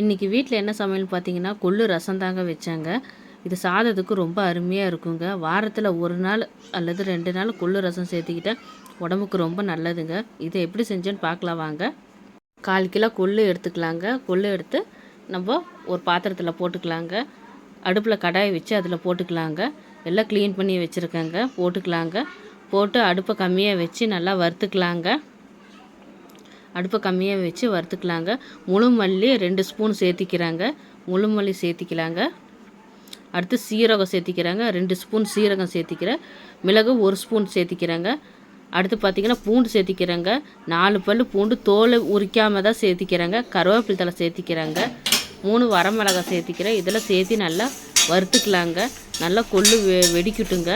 இன்றைக்கி வீட்டில் என்ன சமையல்னு பார்த்தீங்கன்னா கொள்ளு ரசம் தாங்க வச்சாங்க. இது சாதத்துக்கு ரொம்ப அருமையாக இருக்குங்க. வாரத்தில் ஒரு நாள் அல்லது ரெண்டு நாள் கொள்ளு ரசம் சேர்த்துக்கிட்டால் உடம்புக்கு ரொம்ப நல்லதுங்க. இதை எப்படி செஞ்சேன்னு பார்க்கலாம் வாங்க. கால் கிலோ கொள்ளு எடுத்துக்கலாங்க. கொள்ளு எடுத்து நம்ம ஒரு பாத்திரத்தில் போட்டுக்கலாங்க. அடுப்பில் கடாயை வச்சு அதில் போட்டுக்கலாங்க. எல்லாம் க்ளீன் பண்ணி வச்சுருக்கேங்க. போட்டுக்கலாங்க. போட்டு அடுப்பை கம்மியாக வச்சு நல்லா வறுத்துக்கலாங்க. அடுப்பை கம்மியாக வச்சு வறுத்துக்கலாங்க. முழு மல்லி ரெண்டு ஸ்பூன் சேர்த்திக்கிறாங்க. முழு மல்லி சேர்த்திக்கலாங்க. அடுத்து சீரகம் சேர்த்திக்கிறாங்க. ரெண்டு ஸ்பூன் சீரகம் சேர்த்திக்கிறேன். மிளகு ஒரு ஸ்பூன் சேர்த்திக்கிறாங்க. அடுத்து பார்த்திங்கன்னா பூண்டு சேர்த்திக்கிறாங்க. நாலு பல் பூண்டு தோலை உரிக்காமல் தான் சேர்த்திக்கிறாங்க. கருவேப்பிலை தலை சேர்த்திக்கிறாங்க. மூணு வரமிளகாய் சேர்த்திக்கிறேன். இதெல்லாம் சேர்த்தி நல்லா வறுத்துக்கலாங்க. நல்லா கொள்ளு வெ வெடிக்கட்டுங்க.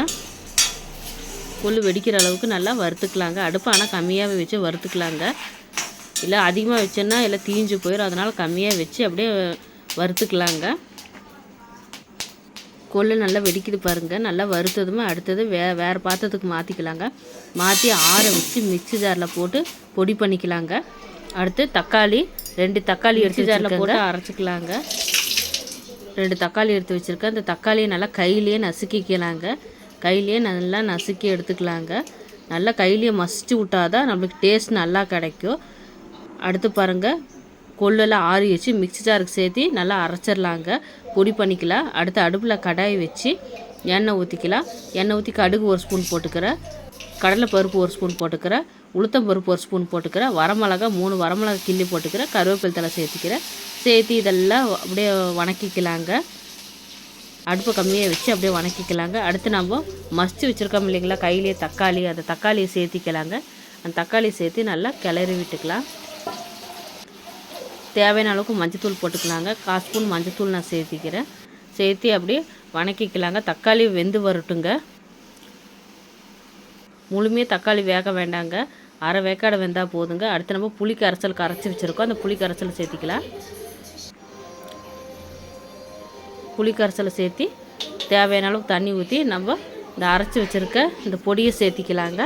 கொள்ளு வெடிக்கிற அளவுக்கு நல்லா வறுத்துக்கலாங்க. அடுப்பு ஆனால் கம்மியாகவே வச்சு வறுத்துக்கலாங்க. இல்லை அதிகமாக வச்சோன்னா எல்லாம் தீஞ்சு போயிடும் அதனால் கம்மியாக வச்சு அப்படியே வறுத்துக்கலாங்க. கொள்ளு நல்லா வெடிக்குது பாருங்கள் நல்லா வறுத்ததுமே அடுத்தது வே வேறு பாத்திரத்துக்கு மாற்றிக்கலாங்க மாற்றி ஆற வச்சு மிக்சி ஜாரில் போட்டு பொடி பண்ணிக்கலாங்க. அடுத்து தக்காளி ரெண்டு தக்காளி எடுத்து ஜாரில் போட்டு அரைச்சிக்கலாங்க. ரெண்டு தக்காளி எடுத்து வச்சுருக்கேன். அந்த தக்காளியை நல்லா கையிலேயே நசுக்கிக்கலாங்க. கையிலேயே நல்லா நசுக்கி எடுத்துக்கலாங்க. நல்லா கையிலேயே மசிச்சு விட்டாதான் நம்மளுக்கு டேஸ்ட் நல்லா கிடைக்கும். அடுத்து பாருங்கள் கொள்ளெல்லாம் ஆறி வச்சு மிக்சி ஜாருக்கு சேர்த்து நல்லா அரைச்சிடலாங்க. பொடி பண்ணிக்கலாம். அடுத்து அடுப்பில் கடாய் வச்சு எண்ணெய் ஊற்றிக்கலாம் எண்ணெய் ஊற்றி கடுகு ஒரு ஸ்பூன் போட்டுக்கிறேன் கடலை பருப்பு ஒரு ஸ்பூன் போட்டுக்கிறேன் உளுத்தம் பருப்பு ஒரு ஸ்பூன் போட்டுக்கிறேன் வரமிளகா மூணு வரமிளகா கிள்ளி போட்டுக்கிறேன் கருவேப்பிலை தலை சேர்த்துக்கிறேன் சேர்த்து இதெல்லாம் அப்படியே வணக்கிக்கலாங்க. அடுப்பை கம்மியாக வச்சு அப்படியே வணக்கிக்கலாங்க. அடுத்து நம்ம மசித்து வச்சுருக்கோம் இல்லைங்களா? கையிலேயே தக்காளி. அந்த தக்காளியை சேர்த்திக்கலாங்க. அந்த தக்காளி சேர்த்து நல்லா கிளறி விட்டுக்கலாம். தேவையான அளவுக்கு மஞ்சத்தூள் போட்டுக்கலாங்க. கால் ஸ்பூன் மஞ்சத்தூள் நான் சேர்த்திக்கிறேன். சேர்த்து அப்படியே வணக்கிக்கலாங்க. தக்காளி வெந்து வரட்டுங்க. முழுமையாக தக்காளி வேக வேண்டாங்க. அரை வேக்காடை வெந்தால் போதுங்க. அடுத்து நம்ம புளி கரைசல் கரைச்சி வச்சுருக்கோம். அந்த புளி கரைசலை சேர்த்திக்கலாம். புளி கரைசலை சேர்த்தி தேவையான அளவுக்கு தண்ணி ஊற்றி நம்ம இந்த அரைச்சி வச்சுருக்க இந்த பொடியை சேர்த்திக்கலாங்க.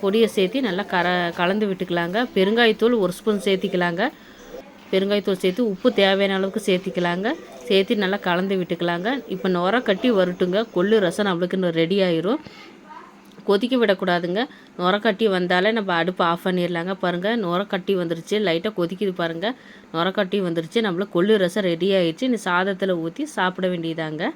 பொடியை சேர்த்து நல்லா கர கலந்து விட்டுக்கலாங்க. பெருங்காயத்தூள் ஒரு ஸ்பூன் சேர்த்திக்கலாங்க. பெருங்காயத்தூள் சேர்த்து உப்பு தேவையான அளவுக்கு சேர்த்திக்கலாங்க. சேர்த்து நல்லா கலந்து விட்டுக்கலாங்க. இப்போ நுர கட்டி வரட்டுங்க. கொள்ளு ரசம் நம்மளுக்கு ரெடி ஆயிரும். கொதிக்க விடக்கூடாதுங்க. நுர கட்டி வந்தாலே நம்ம அடுப்பு ஆஃப் பண்ணிடலாங்க பாருங்கள் நுர கட்டி வந்துருச்சு. லைட்டாக கொதிக்குது பாருங்கள் நுர கட்டி வந்துருச்சு. நம்மளுக்கு கொள்ளு ரசம் ரெடி ஆயிடுச்சு. இந்த சாதத்தில் ஊற்றி சாப்பிட வேண்டியதாங்க.